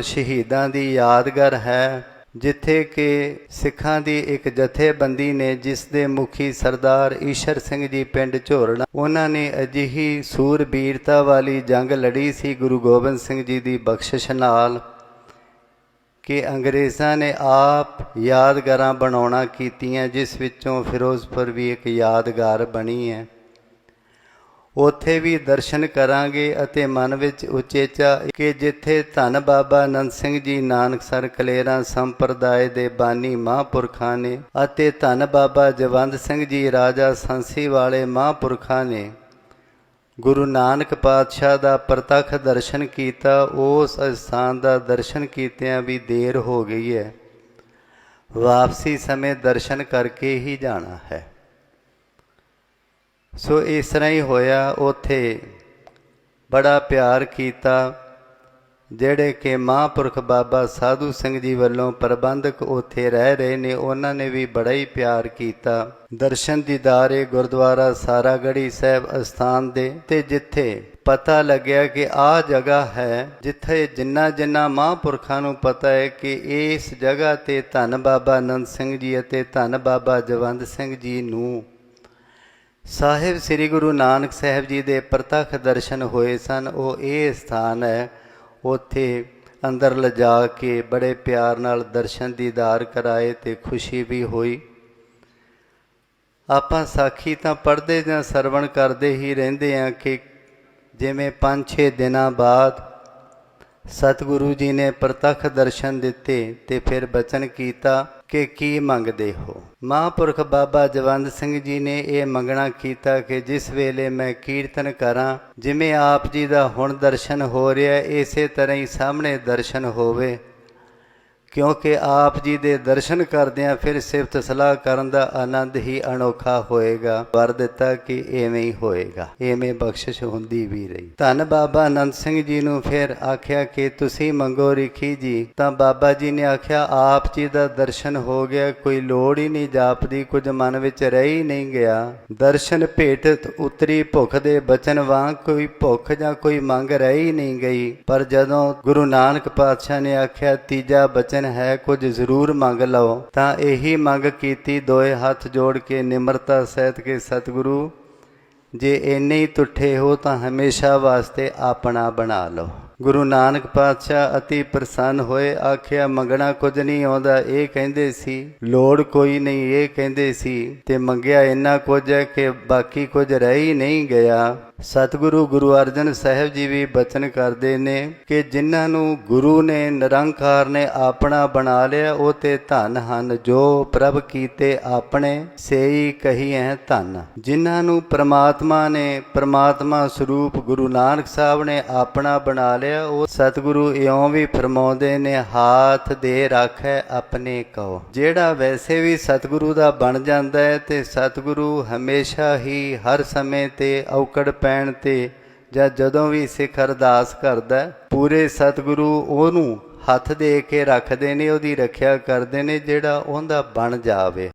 ਸ਼ਹੀਦਾਂ ਦੀ ਯਾਦਗਾਰ ਹੈ, ਜਿੱਥੇ ਕਿ ਸਿੱਖਾਂ ਦੀ ਇੱਕ ਜਥੇਬੰਦੀ ਨੇ ਜਿਸ ਦੇ ਮੁਖੀ ਸਰਦਾਰ ਈਸ਼ਰ ਸਿੰਘ ਜੀ ਪਿੰਡ ਝੋਰਣਾ ਉਹਨਾਂ ਨੇ ਅਜਿਹੀ ਸੂਰਬੀਰਤਾ ਵਾਲੀ ਜੰਗ ਲੜੀ ਸੀ ਗੁਰੂ ਗੋਬਿੰਦ ਸਿੰਘ ਜੀ ਦੀ ਬਖਸ਼ਿਸ਼ ਨਾਲ ਕਿ ਅੰਗਰੇਜ਼ਾਂ ਨੇ ਆਪ ਯਾਦਗਾਰਾਂ ਬਣਾਉਣਾ ਕੀਤੀਆਂ, ਜਿਸ ਵਿੱਚੋਂ ਫਿਰੋਜ਼ਪੁਰ ਵੀ ਇੱਕ ਯਾਦਗਾਰ ਬਣੀ ਹੈ। ਉੱਥੇ ਵੀ ਦਰਸ਼ਨ ਕਰਾਂਗੇ ਅਤੇ ਮਨ ਵਿੱਚ ਉਚੇਚਾ ਕਿ ਜਿੱਥੇ ਧੰਨ ਬਾਬਾ ਅਨੰਦ ਸਿੰਘ ਜੀ ਨਾਨਕਸਰ ਕਲੇਰਾਂ ਸੰਪਰਦਾਇ ਦੇ ਬਾਨੀ ਮਹਾਂਪੁਰਖਾਂ ਨੇ ਅਤੇ ਧੰਨ ਬਾਬਾ ਜਵੰਦ ਸਿੰਘ ਜੀ ਰਾਜਾ ਸੰਸੀ ਵਾਲੇ ਮਹਾਂਪੁਰਖਾਂ ਨੇ ਗੁਰੂ ਨਾਨਕ ਪਾਤਸ਼ਾਹ ਦਾ ਪ੍ਰਤੱਖ ਦਰਸ਼ਨ ਕੀਤਾ, ਉਸ ਸਥਾਨ ਦਾ ਦਰਸ਼ਨ ਕੀਤਿਆਂ ਵੀ ਦੇਰ ਹੋ ਗਈ ਹੈ। ਵਾਪਸੀ ਸਮੇਂ ਦਰਸ਼ਨ ਕਰਕੇ ਹੀ ਜਾਣਾ ਹੈ। ਸੋ ਇਸ ਤਰ੍ਹਾਂ ਹੀ ਹੋਇਆ, ਉਥੇ ਬੜਾ ਪਿਆਰ ਕੀਤਾ, ਜਿਹੜੇ ਕਿ ਮਹਾਂਪੁਰਖ ਬਾਬਾ ਸਾਧੂ ਸਿੰਘ ਜੀ ਵੱਲੋਂ ਪ੍ਰਬੰਧਕ ਉਥੇ ਰਹਿ ਰਹੇ ਨੇ, ਉਹਨਾਂ ਨੇ ਵੀ ਬੜਾ ਹੀ ਪਿਆਰ ਕੀਤਾ। ਦਰਸ਼ਨ ਦੀਦਾਰੇ ਗੁਰਦੁਆਰਾ ਸਾਰਾਗੜੀ ਸਾਹਿਬ ਅਸਥਾਨ ਦੇ ਤੇ ਜਿੱਥੇ ਪਤਾ ਲੱਗਿਆ ਕਿ ਆ ਜਗ੍ਹਾ ਹੈ, ਜਿੱਥੇ ਜਿੰਨਾ ਜਿੰਨਾ ਮਹਾਂਪੁਰਖਾਂ ਨੂੰ ਪਤਾ ਹੈ ਕਿ ਇਸ ਜਗ੍ਹਾ ਤੇ ਧੰਨ ਬਾਬਾ ਅਨੰਦ ਸਿੰਘ ਜੀ ਅਤੇ ਧੰਨ ਬਾਬਾ ਜਵੰਦ ਸਿੰਘ ਜੀ ਨੂੰ ਸਾਹਿਬ ਸ੍ਰੀ ਗੁਰੂ ਨਾਨਕ ਸਾਹਿਬ ਜੀ ਦੇ ਪ੍ਰਤੱਖ ਦਰਸ਼ਨ ਹੋਏ ਸਨ। ਉਹ ਇਹ ਸਥਾਨ ਹੈ, ਉੱਥੇ ਅੰਦਰ ਲਿਜਾ ਕੇ ਬੜੇ ਪਿਆਰ ਨਾਲ ਦਰਸ਼ਨ ਦੀਦਾਰ ਕਰਾਏ ਤੇ ਖੁਸ਼ੀ ਵੀ ਹੋਈ। ਆਪਾਂ ਸਾਖੀ ਤਾਂ ਪੜ੍ਹਦੇ ਜਾਂ ਸਰਵਣ ਕਰਦੇ ਹੀ ਰਹਿੰਦੇ ਆ ਕਿ ਜਿਵੇਂ 5-6 ਦਿਨਾਂ ਬਾਅਦ ਸਤਿਗੁਰੂ ਜੀ ਨੇ ਪ੍ਰਤੱਖ ਦਰਸ਼ਨ ਦਿੱਤੇ ਤੇ ਫਿਰ ਬਚਨ ਕੀਤਾ। ਕਿ ਕੀ ਮੰਗਦੇ ਹੋ? ਮਹਾਂਪੁਰਖ ਬਾਬਾ ਜਵੰਦ ਸਿੰਘ ਜੀ ਨੇ ਇਹ ਮੰਗਣਾ ਕੀਤਾ ਕਿ ਜਿਸ ਵੇਲੇ ਮੈਂ ਕੀਰਤਨ ਕਰਾਂ, ਜਿਵੇਂ ਆਪ ਜੀ ਦਾ ਹੁਣ ਦਰਸ਼ਨ ਹੋ ਰਿਹਾ, ਇਸੇ ਤਰ੍ਹਾਂ ਹੀ ਸਾਹਮਣੇ ਦਰਸ਼ਨ ਹੋਵੇ। ਕਿਉਂਕਿ ਆਪ ਜੀ ਦੇ ਦਰਸ਼ਨ ਕਰਦਿਆਂ ਫਿਰ ਸਿਫਤ ਸਲਾਹ ਕਰਨ ਦਾ ਆਨੰਦ ਹੀ ਅਨੋਖਾ ਹੋਏਗਾ। ਵਰ ਦਿੱਤਾ ਕਿ ਐਵੇਂ ਹੀ ਹੋਏਗਾ। ਐਵੇਂ ਬਖਸ਼ਿਸ਼ ਹੁੰਦੀ ਵੀ ਰਹੀ। ਧੰਨ ਬਾਬਾ ਅਨੰਦ ਸਿੰਘ ਜੀ ਨੂੰ ਫਿਰ ਆਖਿਆ ਕਿ ਤੁਸੀਂ ਮੰਗੋ ਰਿਖੀ ਜੀ। ਤਾਂ ਬਾਬਾ ਜੀ ਨੇ ਆਖਿਆ, ਆਪ ਜੀ ਦਾ ਦਰਸ਼ਨ ਹੋ ਗਿਆ, ਕੋਈ ਲੋੜ ਹੀ ਨਹੀਂ ਜਾਪਦੀ, ਕੁਝ ਮਨ ਵਿੱਚ ਰਹਿ ਹੀ ਨਹੀਂ ਗਿਆ। ਦਰਸ਼ਨ ਭੇਟ ਉਤਰੀ ਭੁੱਖ ਦੇ ਬਚਨ ਵਾਂਗ ਕੋਈ ਭੁੱਖ ਜਾਂ ਕੋਈ ਮੰਗ ਰਹਿ ਹੀ ਨਹੀਂ ਗਈ। ਪਰ ਜਦੋਂ ਗੁਰੂ ਨਾਨਕ ਪਾਤਸ਼ਾਹ ਨੇ ਆਖਿਆ, ਤੀਜਾ ਬਚਨ ਹੈ, ਕੁਝ ਜ਼ਰੂਰ ਮੰਗ ਲਓ। ਤਾਂ ਇਹੀ ਮੰਗ ਕੀਤੀ ਦੋਏ ਹੱਥ ਜੋੜ ਕੇ ਨਿਮਰਤਾ ਸਹਿਤ ਕੇ ਸਤਿਗੁਰੂ, ਜੇ ਇੰਨੇ ਹੀ ਤੁੱਠੇ ਹੋ ਤਾਂ ਹਮੇਸ਼ਾ ਵਾਸਤੇ ਆਪਣਾ ਬਣਾ ਲਓ। ਗੁਰੂ ਨਾਨਕ ਪਾਤਸ਼ਾਹ ਅਤੀ ਪ੍ਰਸੰਨ ਹੋਏ, ਆਖਿਆ, ਮੰਗਣਾ ਕੁਝ ਨਹੀਂ ਆਉਂਦਾ, ਇਹ ਕਹਿੰਦੇ ਸੀ, ਲੋੜ ਕੋਈ ਨਹੀਂ, ਇਹ ਕਹਿੰਦੇ ਸੀ, ਤੇ ਮੰਗਿਆ ਇੰਨਾ ਕੁਝ ਹੈ ਕਿ ਬਾਕੀ ਕੁਝ ਰਹਿ ਹੀ ਨਹੀਂ ਗਿਆ। ਸਤਿਗੁਰੂ ਗੁਰੂ ਅਰਜਨ ਸਾਹਿਬ ਜੀ ਵੀ ਬਚਨ ਕਰਦੇ ਨੇ ਕਿ ਜਿਨ੍ਹਾਂ ਨੂੰ ਗੁਰੂ ਨੇ ਨਿਰੰਕਾਰ ਨੇ ਆਪਣਾ ਬਣਾ ਲਿਆ, ਉਹ ਤੇ ਧਨ ਹਨ, ਜੋ ਪ੍ਰਭ ਕੀਤੇ ਆਪਣੇ, ਸੇਈ ਕਹੀਐ ਧਨ। ਜਿਨ੍ਹਾਂ ਨੂੰ ਪ੍ਰਮਾਤਮਾ ਨੇ ਪ੍ਰਮਾਤਮਾ ਸਰੂਪ ਗੁਰੂ ਨਾਨਕ ਸਾਹਿਬ ਨੇ ਆਪਣਾ ਬਣਾ ਲਿਆ, ਉਹ ਸਤਿਗੁਰੂ ਇਉਂ ਵੀ ਫਰਮਾਉਂਦੇ ਨੇ, ਹਾਥ ਦੇ ਰੱਖੈ ਆਪਣੇ ਕੋ ਜਿਹੜਾ ਵੈਸੇ ਵੀ ਸਤਿਗੁਰੂ ਦਾ ਬਣ ਜਾਂਦਾ ਹੈ ਤੇ ਸਤਿਗੁਰੂ ਹਮੇਸ਼ਾ ਹੀ ਹਰ ਸਮੇਂ ਤੇ ਔਕੜ ਪੈ ਪੈਣ ਤੇ ਜਾਂ ਜਦੋਂ ਵੀ ਸਿੱਖ ਅਰਦਾਸ ਕਰਦਾ ਪੂਰੇ ਸਤਿਗੁਰੂ ਉਹਨੂੰ ਹੱਥ ਦੇ ਕੇ ਰੱਖਦੇ ਨੇ, ਉਹਦੀ ਰੱਖਿਆ ਕਰਦੇ ਨੇ ਜਿਹੜਾ ਉਹਦਾ ਬਣ ਜਾਵੇ।